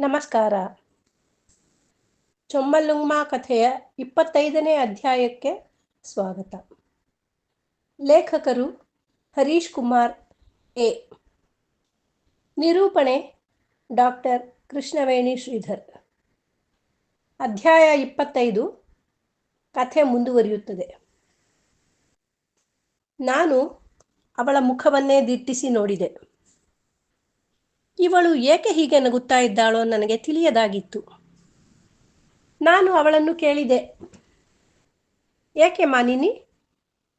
ನಮಸ್ಕಾರ. ಚೊಮ್ಮಲುಂಗ್ಮಾ ಕಥೆಯ ಇಪ್ಪತ್ತೈದನೇ ಅಧ್ಯಾಯಕ್ಕೆ ಸ್ವಾಗತ. ಲೇಖಕರು ಹರೀಶ್ ಕುಮಾರ್, ಎ. ನಿರೂಪಣೆ ಡಾಕ್ಟರ್ ಕೃಷ್ಣವೇಣಿ ಶ್ರೀಧರ್. ಅಧ್ಯಾಯ ಇಪ್ಪತ್ತೈದು, ಕಥೆ ಮುಂದುವರಿಯುತ್ತದೆ. ನಾನು ಅವಳ ಮುಖವನ್ನೇ ದಿಟ್ಟಿಸಿ ನೋಡಿದೆ. ಇವಳು ಏಕೆ ಹೀಗೆ ನಗುತ್ತಾ ಇದ್ದಾಳೋ ನನಗೆ ತಿಳಿಯದಾಗಿತ್ತು. ನಾನು ಅವಳನ್ನು ಕೇಳಿದೆ. ಏಕೆ ಮಾನಿನಿ?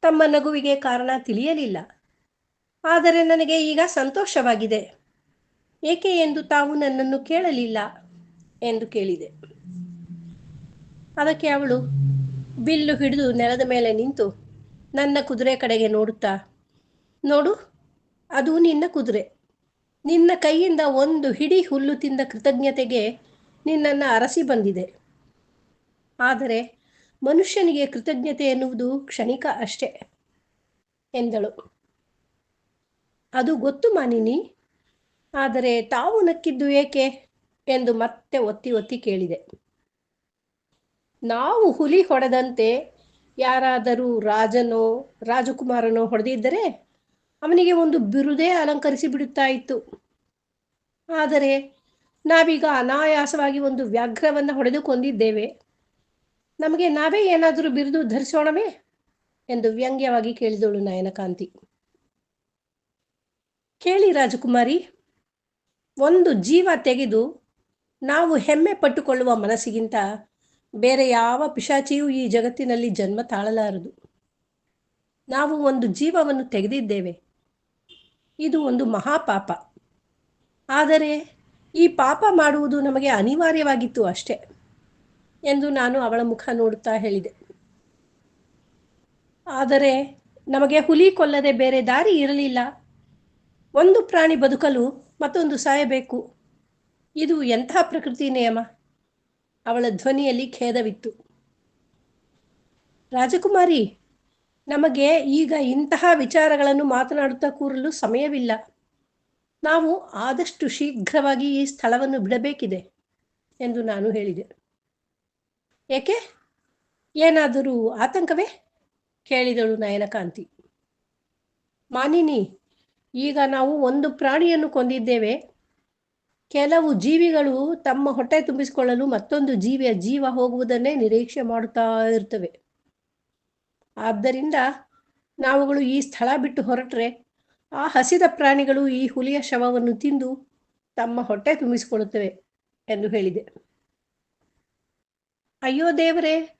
ತಮ್ಮ ನಗುವಿಗೆ ಕಾರಣ ತಿಳಿಯಲಿಲ್ಲ. ಆದರೆ ನನಗೆ ಈಗ ಸಂತೋಷವಾಗಿದೆ. ಏಕೆ ಎಂದು ತಾವು ನನ್ನನ್ನು ಕೇಳಲಿಲ್ಲ ಎಂದು ಕೇಳಿದೆ. ಅದಕ್ಕೆ ಅವಳು ಬಿಲ್ಲು ಹಿಡಿದು ನೆಲದ ಮೇಲೆ ನಿಂತು ನನ್ನ ಕುದುರೆ ಕಡೆಗೆ ನೋಡುತ್ತಾ, ನೋಡು, ಅದು ನಿನ್ನ ಕುದುರೆ. ನಿನ್ನ ಕೈಯಿಂದ ಒಂದು ಹಿಡಿ ಹುಲ್ಲು ತಿಂದ ಕೃತಜ್ಞತೆಗೆ ನಿನ್ನನ್ನು ಅರಸಿ ಬಂದಿದೆ. ಆದರೆ ಮನುಷ್ಯನಿಗೆ ಕೃತಜ್ಞತೆ ಎನ್ನುವುದು ಕ್ಷಣಿಕ ಅಷ್ಟೇ ಎಂದಳು. ಅದು ಗೊತ್ತು ಮಾನಿನಿ, ಆದರೆ ತಾವು ನಕ್ಕಿದ್ದು ಏಕೆ ಎಂದು ಮತ್ತೆ ಒತ್ತಿ ಒತ್ತಿ ಕೇಳಿದೆ. ನಾವು ಹುಲಿ ಹೊಡೆದಂತೆ ಯಾರಾದರೂ ರಾಜನೋ ರಾಜಕುಮಾರನೋ ಹೊಡೆದಿದ್ದರೆ ಅವನಿಗೆ ಒಂದು ಬಿರುದೇ ಅಲಂಕರಿಸಿ ಬಿಡುತ್ತಾ ಇತ್ತು ಆದರೆ ನಾವೀಗ ಅನಾಯಾಸವಾಗಿ ಒಂದು ವ್ಯಾಘ್ರವನ್ನು ಹೊಡೆದುಕೊಂಡಿದ್ದೇವೆ. ನಮಗೆ ನಾವೇ ಏನಾದರೂ ಬಿರುದು ಧರಿಸೋಣವೇ? ಎಂದು ವ್ಯಂಗ್ಯವಾಗಿ ಕೇಳಿದಳು ನಯನಕಾಂತಿ. ಕೇಳಿ ರಾಜಕುಮಾರಿ, ಒಂದು ಜೀವ ತೆಗೆದು ನಾವು ಹೆಮ್ಮೆ ಪಟ್ಟುಕೊಳ್ಳುವ ಮನಸ್ಸಿಗಿಂತ ಬೇರೆ ಯಾವ ಪಿಶಾಚಿಯೂ ಈ ಜಗತ್ತಿನಲ್ಲಿ ಜನ್ಮ ತಾಳಲಾರದು. ನಾವು ಒಂದು ಜೀವವನ್ನು ತೆಗೆದಿದ್ದೇವೆ. ಇದು ಒಂದು ಮಹಾಪಾಪ. ಆದರೆ ಈ ಪಾಪ ಮಾಡುವುದು ನಮಗೆ ಅನಿವಾರ್ಯವಾಗಿತ್ತು ಅಷ್ಟೇ ಎಂದು ನಾನು ಅವಳ ಮುಖ ನೋಡುತ್ತಾ ಹೇಳಿದೆ. ಆದರೆ ನಮಗೆ ಹುಲಿ ಕೊಲ್ಲದೆ ಬೇರೆ ದಾರಿ ಇರಲಿಲ್ಲ. ಒಂದು ಪ್ರಾಣಿ ಬದುಕಲು ಮತ್ತೊಂದು ಸಾಯಬೇಕು. ಇದು ಎಂಥ ಪ್ರಕೃತಿ ನಿಯಮ? ಅವಳ ಧ್ವನಿಯಲ್ಲಿ ಖೇದವಿತ್ತು. ರಾಜಕುಮಾರಿ ನಮಗೆ ಈಗ ಇಂತಹ ವಿಚಾರಗಳನ್ನು ಮಾತನಾಡುತ್ತಾ ಕೂರಲು ಸಮಯವಿಲ್ಲ. ನಾವು ಆದಷ್ಟು ಶೀಘ್ರವಾಗಿ ಈ ಸ್ಥಳವನ್ನು ಬಿಡಬೇಕಿದೆ ಎಂದು ನಾನು ಹೇಳಿದೆ. ಏಕೆ? ಏನಾದರೂ ಆತಂಕವೇ? ಕೇಳಿದಳು ನಯನಕಾಂತಿ. ಮಾನಿನಿ, ಈಗ ನಾವು ಒಂದು ಪ್ರಾಣಿಯನ್ನು ಕೊಂದಿದ್ದೇವೆ. ಕೆಲವು ಜೀವಿಗಳು ತಮ್ಮ ಹೊಟ್ಟೆ ತುಂಬಿಸಿಕೊಳ್ಳಲು ಮತ್ತೊಂದು ಜೀವಿಯ ಜೀವ ಹೋಗುವುದನ್ನೇ ನಿರೀಕ್ಷೆ ಮಾಡುತ್ತಾ ಇರ್ತವೆ ಆದ್ದರಿಂದ ನಾವುಗಳು ಈ ಸ್ಥಳ ಬಿಟ್ಟು ಹೊರಟ್ರೆ ಆ ಹಸಿದ ಪ್ರಾಣಿಗಳು ಈ ಹುಲಿಯ ಶವವನ್ನು ತಿಂದು ತಮ್ಮ ಹೊಟ್ಟೆ ತುಂಬಿಸಿಕೊಳ್ಳುತ್ತವೆ ಎಂದು ಹೇಳಿದೆ. ಅಯ್ಯೋ ದೇವರೇ,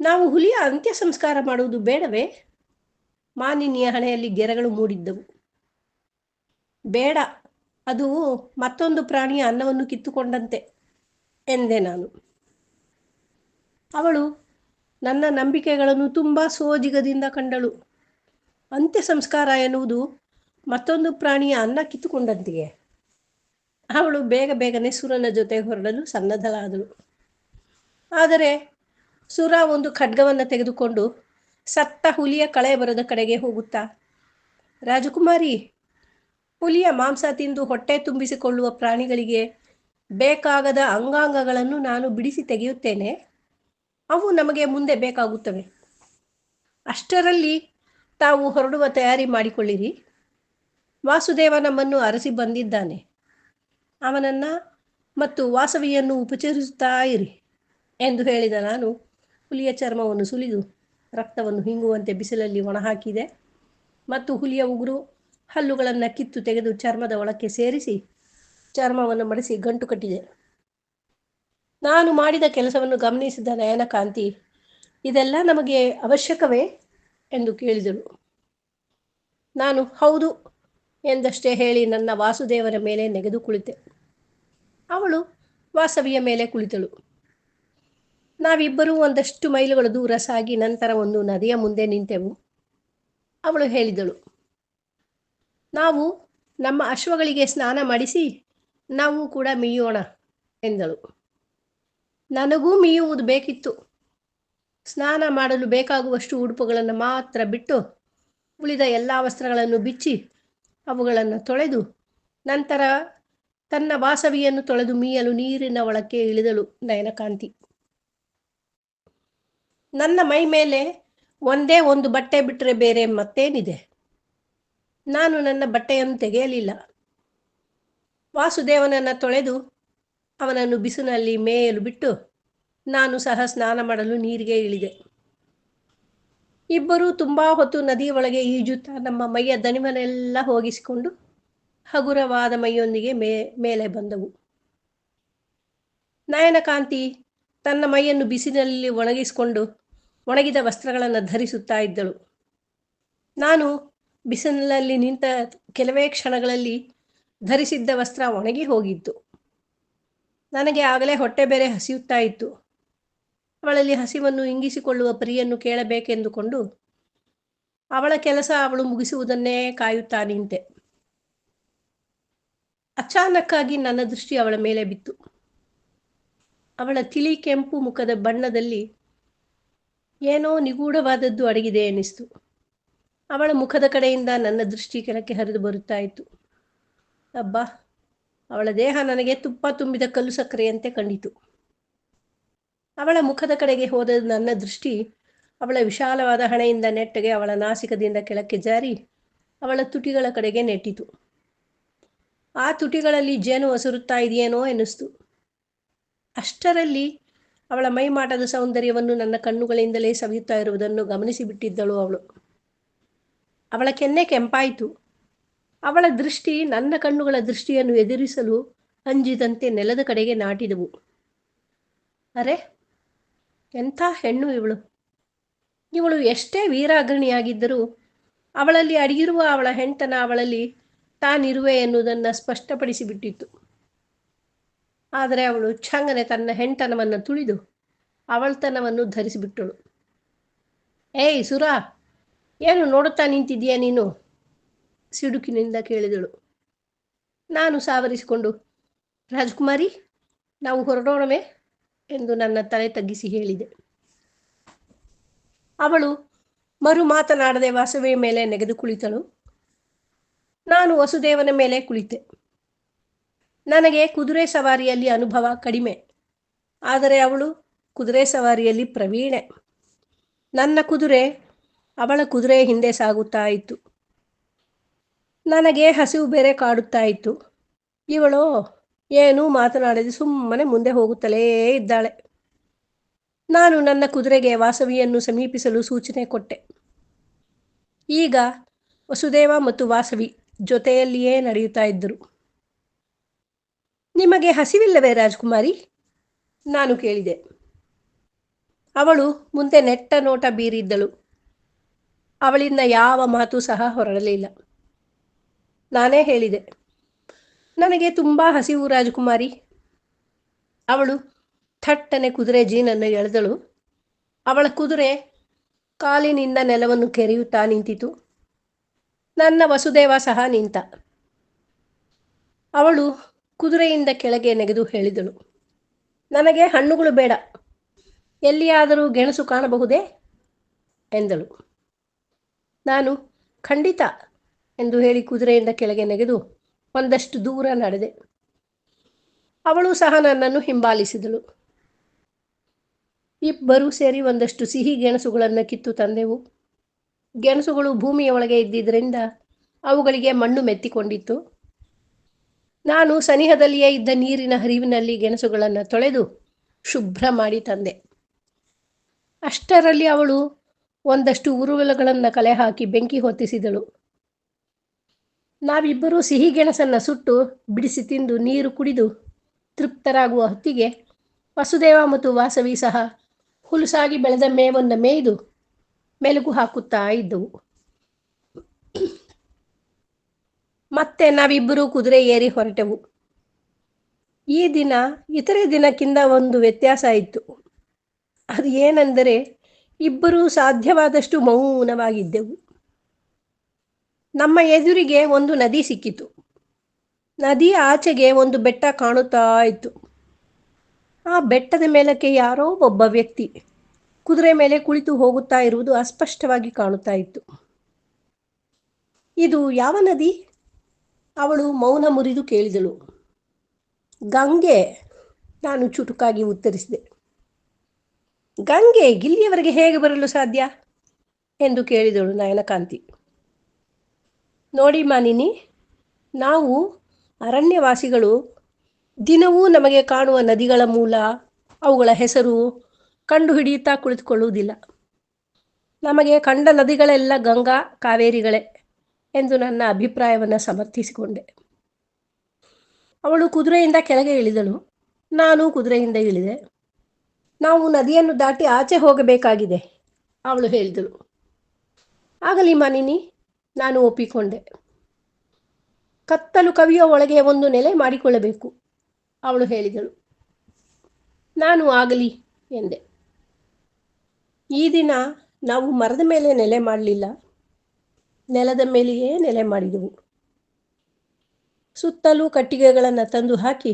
ನಾವು ಹುಲಿಯ ಅಂತ್ಯ ಸಂಸ್ಕಾರ ಮಾಡುವುದು ಬೇಡವೇ? ಮಾನಿನಿಯ ಹಣೆಯಲ್ಲಿ ಗೆರೆಗಳು ಮೂಡಿದ್ದವು. ಬೇಡ, ಅದು ಮತ್ತೊಂದು ಪ್ರಾಣಿಯ ಅನ್ನವನ್ನು ಕಿತ್ತುಕೊಂಡಂತೆ ಎಂದೆ ನಾನು. ಅವಳು ನನ್ನ ನಂಬಿಕೆಗಳನ್ನು ತುಂಬ ಸೋಜಿಗದಿಂದ ಕಂಡಳು. ಅಂತ್ಯ ಸಂಸ್ಕಾರ ಎನ್ನುವುದು ಮತ್ತೊಂದು ಪ್ರಾಣಿಯ ಅನ್ನ ಕಿತ್ತುಕೊಂಡಂತೆಯೇ ಅವಳು ಬೇಗ ಬೇಗನೆ ಸುರನ ಜೊತೆ ಹೊರಡಲು ಸನ್ನದ್ಧಳಾದಳು. ಆದರೆ ಸುರ ಒಂದು ಖಡ್ಗವನ್ನು ತೆಗೆದುಕೊಂಡು ಸತ್ತ ಹುಲಿಯ ಕಳೆ ಬರದ ಕಡೆಗೆ ಹೋಗುತ್ತಾ, ರಾಜಕುಮಾರಿ, ಹುಲಿಯ ಮಾಂಸ ತಿಂದು ಹೊಟ್ಟೆ ತುಂಬಿಸಿಕೊಳ್ಳುವ ಪ್ರಾಣಿಗಳಿಗೆ ಬೇಕಾಗದ ಅಂಗಾಂಗಗಳನ್ನು ನಾನು ಬಿಡಿಸಿ ತೆಗೆಯುತ್ತೇನೆ. ಅವು ನಮಗೆ ಮುಂದೆ ಬೇಕಾಗುತ್ತವೆ. ಅಷ್ಟರಲ್ಲಿ ತಾವು ಹೊರಡುವ ತಯಾರಿ ಮಾಡಿಕೊಳ್ಳಿರಿ. ವಾಸುದೇವ ನಮ್ಮನ್ನು ಅರಸಿ ಬಂದಿದ್ದಾನೆ. ಅವನನ್ನು ಮತ್ತು ವಾಸವಿಯನ್ನು ಉಪಚರಿಸುತ್ತಾ ಇರಿ ಎಂದು ಹೇಳಿದ ನಾನು ಹುಲಿಯ ಚರ್ಮವನ್ನು ಸುಲಿದು ರಕ್ತವನ್ನು ಹಿಂಗುವಂತೆ ಬಿಸಿಲಲ್ಲಿ ಒಣಹಾಕಿದೆ ಮತ್ತು ಹುಲಿಯ ಉಗುರು ಹಲ್ಲುಗಳನ್ನು ಕಿತ್ತು ತೆಗೆದು ಚರ್ಮದ ಒಳಕ್ಕೆ ಸೇರಿಸಿ ಚರ್ಮವನ್ನು ಮಡಿಸಿ ಗಂಟು ಕಟ್ಟಿದೆ. ನಾನು ಮಾಡಿದ ಕೆಲಸವನ್ನು ಗಮನಿಸಿದ ನಯನಕಾಂತಿ, ಇದೆಲ್ಲ ನಮಗೆ ಅವಶ್ಯಕವೇ ಎಂದು ಕೇಳಿದಳು ನಾನು ಹೌದು ಎಂದಷ್ಟೇ ಹೇಳಿ ನನ್ನ ವಾಸುದೇವರ ಮೇಲೆ ನೆಗೆದು ಕುಳಿತೆ. ಅವಳು ವಾಸವಿಯ ಮೇಲೆ ಕುಳಿತಳು. ನಾವಿಬ್ಬರೂ ಒಂದಷ್ಟು ಮೈಲುಗಳ ದೂರ ಸಾಗಿ ನಂತರ ಒಂದು ನದಿಯ ಮುಂದೆ ನಿಂತೆವು. ಅವಳು ಹೇಳಿದಳು, ನಾವು ನಮ್ಮ ಅಶ್ವಗಳಿಗೆ ಸ್ನಾನ ಮಾಡಿಸಿ, ನಾವು ಕೂಡ ಮೀಯೋಣ ಎಂದಳು. ನನಗೂ ಮೀಯುವುದು ಬೇಕಿತ್ತು. ಸ್ನಾನ ಮಾಡಲು ಬೇಕಾಗುವಷ್ಟು ಉಡುಪುಗಳನ್ನು ಮಾತ್ರ ಬಿಟ್ಟು ಉಳಿದ ಎಲ್ಲ ವಸ್ತ್ರಗಳನ್ನು ಬಿಚ್ಚಿ ಅವುಗಳನ್ನು ತೊಳೆದು ನಂತರ ತನ್ನ ವಾಸವಿಯನ್ನು ತೊಳೆದು ಮೀಯಲು ನೀರಿನ ಒಳಕ್ಕೆ ಇಳಿದಳು ನಯನಕಾಂತಿ. ನನ್ನ ಮೈ ಮೇಲೆ ಒಂದೇ ಒಂದು ಬಟ್ಟೆ ಬಿಟ್ಟರೆ ಬೇರೆ ಮತ್ತೇನಿದೆ? ನಾನು ನನ್ನ ಬಟ್ಟೆಯನ್ನು ತೆಗೆಯಲಿಲ್ಲ. ವಾಸುದೇವನನ್ನು ತೊಳೆದು ಅವನನ್ನು ಬಿಸಿನಲ್ಲಿ ಮೇಯಲು ಬಿಟ್ಟು ನಾನು ಸಹ ಸ್ನಾನ ಮಾಡಲು ನೀರಿಗೆ ಇಳಿದೆ. ಇಬ್ಬರೂ ತುಂಬಾ ಹೊತ್ತು ನದಿಯ ಒಳಗೆ ಈಜುತ್ತಾ ನಮ್ಮ ಮೈಯ ದಣಿವನೆಲ್ಲ ಹೋಗಿಸಿಕೊಂಡು ಹಗುರವಾದ ಮೈಯೊಂದಿಗೆ ಮೇ, ಮೇಲೆ ಬಂದವು. ನಯನಕಾಂತಿ ತನ್ನ ಮೈಯನ್ನು ಬಿಸಿಲಿನಲ್ಲಿ ಒಣಗಿಸಿಕೊಂಡು ಒಣಗಿದ ವಸ್ತ್ರಗಳನ್ನು ಧರಿಸುತ್ತಾ ಇದ್ದಳು. ನಾನು ಬಿಸಿಲಿನಲ್ಲಿ ನಿಂತ ಕೆಲವೇ ಕ್ಷಣಗಳಲ್ಲಿ ಧರಿಸಿದ್ದ ವಸ್ತ್ರ ಒಣಗಿ ಹೋಗಿತ್ತು. ನನಗೆ ಆಗಲೇ ಹೊಟ್ಟೆ ಬೇರೆ ಹಸಿಯುತ್ತಾ ಇತ್ತು. ಅವಳಲ್ಲಿ ಹಸಿವನ್ನು ಇಂಗಿಸಿಕೊಳ್ಳುವ ಪ್ರಿಯನ್ನು ಕೇಳಬೇಕೆಂದುಕೊಂಡು ಅವಳ ಕೆಲಸ ಅವಳು ಮುಗಿಸುವುದನ್ನೇ ಕಾಯುತ್ತಾ ನಿಂತೆ. ಅಚಾನಕ್ಕಾಗಿ ನನ್ನ ದೃಷ್ಟಿ ಅವಳ ಮೇಲೆ ಬಿತ್ತು. ಅವಳ ತಿಳಿ ಕೆಂಪು ಮುಖದ ಬಣ್ಣದಲ್ಲಿ ಏನೋ ನಿಗೂಢವಾದದ್ದು ಅಡಗಿದೆ ಎನಿಸ್ತು. ಅವಳ ಮುಖದ ಕಡೆಯಿಂದ ನನ್ನ ದೃಷ್ಟಿ ಕೆಳಕ್ಕೆ ಹರಿದು ಬರುತ್ತಾ ಇತ್ತು. ಅಬ್ಬಾ ಅವಳ ದೇಹ ನನಗೆ ತುಪ್ಪ ತುಂಬಿದ ಕಲ್ಲು ಸಕ್ಕರೆಯಂತೆ ಕಂಡಿತು. ಅವಳ ಮುಖದ ಕಡೆಗೆ ಹೋದ ನನ್ನ ದೃಷ್ಟಿ ಅವಳ ವಿಶಾಲವಾದ ಹಣೆಯಿಂದ ನೆಟ್ಟಗೆ ಅವಳ ನಾಸಿಕದಿಂದ ಕೆಳಕ್ಕೆ ಜಾರಿ ಅವಳ ತುಟಿಗಳ ಕಡೆಗೆ ನೆಟ್ಟಿತು. ಆ ತುಟಿಗಳಲ್ಲಿ ಜೇನು ಹಸುರುತ್ತಾ ಇದೆಯೇನೋ ಎನ್ನಿಸ್ತು. ಅಷ್ಟರಲ್ಲಿ ಅವಳ ಮೈಮಾಟದ ಸೌಂದರ್ಯವನ್ನು ನನ್ನ ಕಣ್ಣುಗಳಿಂದಲೇ ಸವಿಯುತ್ತಾ ಇರುವುದನ್ನು ಗಮನಿಸಿಬಿಟ್ಟಿದ್ದಳು ಅವಳು. ಅವಳ ಕೆನ್ನೆ ಕೆಂಪಾಯಿತು. ಅವಳ ದೃಷ್ಟಿ ನನ್ನ ಕಣ್ಣುಗಳ ದೃಷ್ಟಿಯನ್ನು ಎದುರಿಸಲು ಅಂಜಿದಂತೆ ನೆಲದ ಕಡೆಗೆ ನಾಟಿದವು. ಅರೆ, ಎಂಥ ಹೆಣ್ಣು ಇವಳು? ಇವಳು ಎಷ್ಟೇ ವೀರಾಗ್ರಣಿಯಾಗಿದ್ದರೂ ಅವಳಲ್ಲಿ ಅಡಗಿರುವ ಅವಳ ಹೆಂಡತನ ಅವಳಲ್ಲಿ ತಾನಿರುವೆ ಎನ್ನುವುದನ್ನು ಸ್ಪಷ್ಟಪಡಿಸಿಬಿಟ್ಟಿತ್ತು. ಆದರೆ ಅವಳು ಛಂಗನೆ ತನ್ನ ಹೆಂಡತನವನ್ನು ತುಳಿದು ಅವಳ್ತನವನ್ನು ಧರಿಸಿಬಿಟ್ಟಳು. ಏಯ್ ಸುರಾ, ಏನು ನೋಡುತ್ತಾ ನಿಂತಿದ್ದೀಯ ನೀನು? ಸಿಡುಕಿನಿಂದ ಕೇಳಿದಳು. ನಾನು ಸಾವರಿಸಿಕೊಂಡು. ರಾಜಕುಮಾರಿ, ನಾವು ಹೊರಡೋಣವೇ? ಎಂದು ನನ್ನ ತಲೆ ತಗ್ಗಿಸಿ ಹೇಳಿದೆ. ಅವಳು ಮರು ಮಾತನಾಡದೆ ವಾಸವಿಯ ಮೇಲೆ ನೆಗೆದು ಕುಳಿತಳು. ನಾನು ವಸುದೇವನ ಮೇಲೆ ಕುಳಿತೆ. ನನಗೆ ಕುದುರೆ ಸವಾರಿಯಲ್ಲಿ ಅನುಭವ ಕಡಿಮೆ. ಆದರೆ ಅವಳು ಕುದುರೆ ಸವಾರಿಯಲ್ಲಿ ಪ್ರವೀಣೆ. ನನ್ನ ಕುದುರೆ ಅವಳ ಕುದುರೆ ಹಿಂದೆ ಸಾಗುತ್ತಾ ಇತ್ತು. ನನಗೆ ಹಸಿವು ಬೇರೆ ಕಾಡುತ್ತಾ ಇತ್ತು. ಇವಳು ಏನೂ ಮಾತನಾಡದೆ ಸುಮ್ಮನೆ ಮುಂದೆ ಹೋಗುತ್ತಲೇ ಇದ್ದಾಳೆ. ನಾನು ನನ್ನ ಕುದುರೆಗೆ ವಾಸವಿಯನ್ನು ಸಮೀಪಿಸಲು ಸೂಚನೆ ಕೊಟ್ಟೆ. ಈಗ ವಸುದೇವ ಮತ್ತು ವಾಸವಿ ಜೊತೆಯಲ್ಲಿಯೇ ನಡೆಯುತ್ತಾ ಇದ್ದರು. ನಿಮಗೆ ಹಸಿವಿಲ್ಲವೇ ರಾಜ್ಕುಮಾರಿ? ನಾನು ಕೇಳಿದೆ. ಅವಳು ಮುಂದೆ ನೆಟ್ಟ ನೋಟ ಬೀರಿದ್ದಳು. ಅವಳಿಂದ ಯಾವ ಮಾತು ಸಹ ಹೊರಡಲಿಲ್ಲ. ನಾನೇ ಹೇಳಿದೆ. ನನಗೆ ತುಂಬ ಹಸಿವು ರಾಜಕುಮಾರಿ. ಅವಳು ಥಟ್ಟನೆ ಕುದುರೆ ಜೀನನ್ನು ಎಳೆದಳು. ಅವಳ ಕುದುರೆ ಕಾಲಿನಿಂದ ನೆಲವನ್ನು ಕೆರೆಯುತ್ತಾ ನಿಂತಿತು. ನನ್ನ ವಸುದೇವ ಸಹ ನಿಂತ. ಅವಳು ಕುದುರೆಯಿಂದ ಕೆಳಗೆ ನೆಗೆದು ಹೇಳಿದಳು. ನನಗೆ ಹಣ್ಣುಗಳು ಬೇಡ. ಎಲ್ಲಿಯಾದರೂ ಗೆಣಸು ಕಾಣಬಹುದೇ? ಎಂದಳು. ನಾನು ಖಂಡಿತ ಎಂದು ಹೇಳಿ ಕುದುರೆಯಿಂದ ಕೆಳಗೆ ನೆಗೆದು ಒಂದಷ್ಟು ದೂರ ನಡೆದೆ. ಅವಳು ಸಹ ನನ್ನನ್ನು ಹಿಂಬಾಲಿಸಿದಳು. ಇಬ್ಬರೂ ಸೇರಿ ಒಂದಷ್ಟು ಸಿಹಿ ಗೆಣಸುಗಳನ್ನು ಕಿತ್ತು ತಂದೆವು. ಗೆಣಸುಗಳು ಭೂಮಿಯ ಒಳಗೆ ಇದ್ದಿದ್ದರಿಂದ ಅವುಗಳಿಗೆ ಮಣ್ಣು ಮೆತ್ತಿಕೊಂಡಿತ್ತು. ನಾನು ಸನಿಹದಲ್ಲಿಯೇ ಇದ್ದ ನೀರಿನ ಹರಿವಿನಲ್ಲಿ ಗೆಣಸುಗಳನ್ನು ತೊಳೆದು ಶುಭ್ರ ಮಾಡಿ ತಂದೆ. ಅಷ್ಟರಲ್ಲಿ ಅವಳು ಒಂದಷ್ಟು ಉರುವಲುಗಳನ್ನು ಕಲೆ ಹಾಕಿ ಬೆಂಕಿ ಹೊತ್ತಿಸಿದಳು. ನಾವಿಬ್ಬರೂ ಸಿಹಿ ಗೆಣಸನ್ನು ಸುಟ್ಟು ಬಿಡಿಸಿ ತಿಂದು ನೀರು ಕುಡಿದು ತೃಪ್ತರಾಗುವ ಹೊತ್ತಿಗೆ ವಸುದೇವ ಮತ್ತು ವಾಸವಿ ಸಹ ಹುಲುಸಾಗಿ ಬೆಳೆದ ಮೇವನ್ನು ಮೇಯ್ದು ಮೆಲುಗು ಹಾಕುತ್ತಾ ಇದ್ದವು. ಮತ್ತೆ ನಾವಿಬ್ಬರೂ ಕುದುರೆ ಏರಿ ಹೊರಟೆವು. ಈ ದಿನ, ಇತರೆ ದಿನಕ್ಕಿಂತ ಒಂದು ವ್ಯತ್ಯಾಸ ಇತ್ತು. ಅದು ಏನೆಂದರೆ, ಇಬ್ಬರೂ ಸಾಧ್ಯವಾದಷ್ಟು ಮೌನವಾಗಿದ್ದೆವು. ನಮ್ಮ ಎದುರಿಗೆ ಒಂದು ನದಿ ಸಿಕ್ಕಿತು. ನದಿ ಆಚೆಗೆ ಒಂದು ಬೆಟ್ಟ ಕಾಣುತ್ತಾ ಇತ್ತು. ಆ ಬೆಟ್ಟದ ಮೇಲಕ್ಕೆ ಯಾರೋ ಒಬ್ಬ ವ್ಯಕ್ತಿ ಕುದುರೆ ಮೇಲೆ ಕುಳಿತು ಹೋಗುತ್ತಾ ಇರುವುದು ಅಸ್ಪಷ್ಟವಾಗಿ ಕಾಣುತ್ತಾ ಇತ್ತು. ಇದು ಯಾವ ನದಿ? ಅವಳು ಮೌನ ಮುರಿದು ಕೇಳಿದಳು. ಗಂಗೆ, ನಾನು ಚುಟುಕಾಗಿ ಉತ್ತರಿಸಿದೆ. ಗಂಗೆ ಇಲ್ಲಿಯವರೆಗೆ ಹೇಗೆ ಬರಲು ಸಾಧ್ಯ? ಎಂದು ಕೇಳಿದಳು ನಯನಕಾಂತಿ. ನೋಡಿ ಮಾನಿನಿ, ನಾವು ಅರಣ್ಯವಾಸಿಗಳು ದಿನವೂ ನಮಗೆ ಕಾಣುವ ನದಿಗಳ ಮೂಲ, ಅವುಗಳ ಹೆಸರು ಕಂಡು ಹಿಡಿಯುತ್ತಾ ಕುಳಿತುಕೊಳ್ಳುವುದಿಲ್ಲ. ನಮಗೆ ಕಂಡ ನದಿಗಳೆಲ್ಲ ಗಂಗಾ, ಕಾವೇರಿಗಳೇ ಎಂದು ನನ್ನ ಅಭಿಪ್ರಾಯವನ್ನು ಸಮರ್ಥಿಸಿಕೊಂಡೆ. ಅವಳು ಕುದುರೆಯಿಂದ ಕೆಳಗೆ ಇಳಿದಳು, ನಾನು ಕುದುರೆಯಿಂದ ಇಳಿದೆ. ನಾವು ನದಿಯನ್ನು ದಾಟಿ ಆಚೆ ಹೋಗಬೇಕಾಗಿದೆ, ಅವಳು ಹೇಳಿದಳು. ಆಗಲಿ ಮಾನಿನಿ ನಾನು ಒಪ್ಪಿಕೊಂಡೆ. ಕತ್ತಲು ಕವಿಯ ಒಳಗೆ ಒಂದು ನೆಲೆ ಮಾಡಿಕೊಳ್ಳಬೇಕು, ಅವಳು ಹೇಳಿದಳು. ನಾನು ಆಗಲಿ ಎಂದೆ. ಈ ದಿನ ನಾವು ಮರದ ಮೇಲೆ ನೆಲೆ ಮಾಡಲಿಲ್ಲ, ನೆಲದ ಮೇಲೆಯೇ ನೆಲೆ ಮಾಡಿದೆವು. ಸುತ್ತಲೂ ಕಟ್ಟಿಗೆಗಳನ್ನು ತಂದು ಹಾಕಿ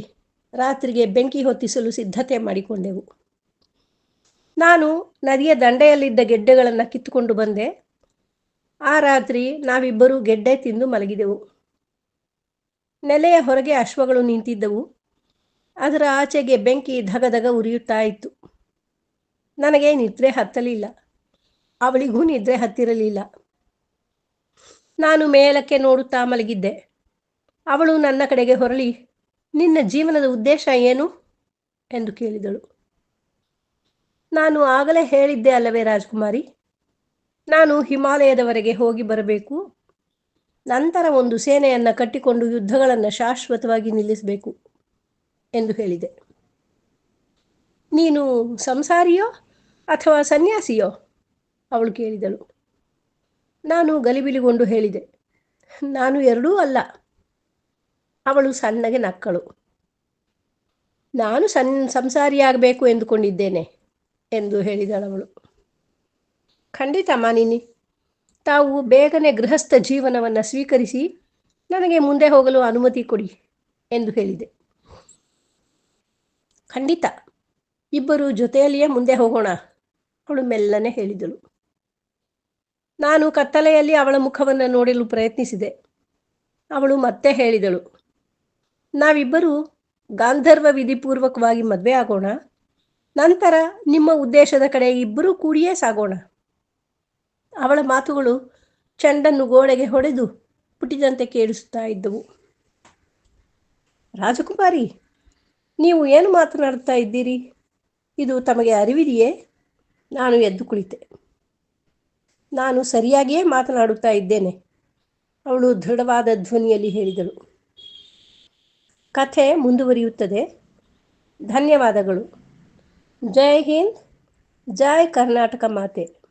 ರಾತ್ರಿಗೆ ಬೆಂಕಿ ಹೊತ್ತಿಸಲು ಸಿದ್ಧತೆ ಮಾಡಿಕೊಂಡೆವು. ನಾನು ನದಿಯ ದಂಡೆಯಲ್ಲಿದ್ದ ಗೆಡ್ಡೆಗಳನ್ನು ಕಿತ್ತುಕೊಂಡು ಬಂದೆ ಆ ರಾತ್ರಿ ನಾವಿಬ್ಬರೂ ಗೆಡ್ಡೆ ತಿಂದು ಮಲಗಿದೆವು. ನೆಲೆಯ ಹೊರಗೆ ಅಶ್ವಗಳು ನಿಂತಿದ್ದವು. ಅದರ ಆಚೆಗೆ ಬೆಂಕಿ ಧಗಧಗ ಉರಿಯುತ್ತಾ ಇತ್ತು. ನನಗೆ ನಿದ್ರೆ ಹತ್ತಲಿಲ್ಲ. ಅವಳಿಗೂ ನಿದ್ರೆ ಹತ್ತಿರಲಿಲ್ಲ. ನಾನು ಮೇಲಕ್ಕೆ ನೋಡುತ್ತಾ ಮಲಗಿದ್ದೆ. ಅವಳು ನನ್ನ ಕಡೆಗೆ ಹೊರಳಿ, ನಿನ್ನ ಜೀವನದ ಉದ್ದೇಶ ಏನು? ಎಂದು ಕೇಳಿದಳು. ನಾನು ಆಗಲೇ ಹೇಳಿದ್ದೆ ಅಲ್ಲವೇ ರಾಜಕುಮಾರಿ? ನಾನು ಹಿಮಾಲಯದವರೆಗೆ ಹೋಗಿ ಬರಬೇಕು. ನಂತರ ಒಂದು ಸೇನೆಯನ್ನು ಕಟ್ಟಿಕೊಂಡು ಯುದ್ಧಗಳನ್ನು ಶಾಶ್ವತವಾಗಿ ನಿಲ್ಲಿಸಬೇಕು ಎಂದು ಹೇಳಿದೆ. ನೀನು ಸಂಸಾರಿಯೋ ಅಥವಾ ಸನ್ಯಾಸಿಯೋ? ಅವಳು ಕೇಳಿದಳು. ನಾನು ಗಲಿಬಿಲಿಗೊಂಡು ಹೇಳಿದೆ. ನಾನು ಎರಡೂ ಅಲ್ಲ. ಅವಳು ಸಣ್ಣಗೆ ನಕ್ಕಳು. ನಾನು ಸನ್, ಸಂಸಾರಿಯಾಗಬೇಕು ಎಂದುಕೊಂಡಿದ್ದೇನೆ ಎಂದು ಹೇಳಿದಳವಳು. ಖಂಡಿತ ಮಾನಿನಿ. ತಾವು ಬೇಗನೆ ಗೃಹಸ್ಥ ಜೀವನವನ್ನು ಸ್ವೀಕರಿಸಿ ನನಗೆ ಮುಂದೆ ಹೋಗಲು ಅನುಮತಿ ಕೊಡಿ ಎಂದು ಹೇಳಿದೆ. ಖಂಡಿತ. ಇಬ್ಬರು ಜೊತೆಯಲ್ಲಿಯೇ ಮುಂದೆ ಹೋಗೋಣ ಅವಳು ಮೆಲ್ಲನೆ ಹೇಳಿದಳು. ನಾನು ಕತ್ತಲೆಯಲ್ಲಿ ಅವಳ ಮುಖವನ್ನು ನೋಡಲು ಪ್ರಯತ್ನಿಸಿದೆ. ಅವಳು ಮತ್ತೆ ಹೇಳಿದಳು. ನಾವಿಬ್ಬರು ಗಾಂಧರ್ವ ವಿಧಿಪೂರ್ವಕವಾಗಿ ಮದುವೆ ಆಗೋಣ. ನಂತರ ನಿಮ್ಮ ಉದ್ದೇಶದ ಕಡೆ ಇಬ್ಬರೂ ಕೂಡಿಯೇ ಸಾಗೋಣ. ಅವಳ ಮಾತುಗಳು ಚೆಂಡನ್ನು ಗೋಡೆಗೆ ಹೊಡೆದು ಪುಟಿದಂತೆ ಕೇಳಿಸುತ್ತಾ ಇದ್ದವು. ರಾಜಕುಮಾರಿ, ನೀವು ಏನು ಮಾತನಾಡ್ತಾ ಇದ್ದೀರಿ? ಇದು ತಮಗೆ ಅರಿವಿದೆಯೇ? ನಾನು ಎದ್ದು ಕುಳಿತೆ. ನಾನು ಸರಿಯಾಗಿಯೇ ಮಾತನಾಡುತ್ತಾ ಇದ್ದೇನೆ, ಅವಳು ದೃಢವಾದ ಧ್ವನಿಯಲ್ಲಿ ಹೇಳಿದಳು. ಕಥೆ ಮುಂದುವರಿಯುತ್ತದೆ. ಧನ್ಯವಾದಗಳು. ಜೈ ಹಿಂದ್, ಜೈ ಕರ್ನಾಟಕ ಮಾತೆ.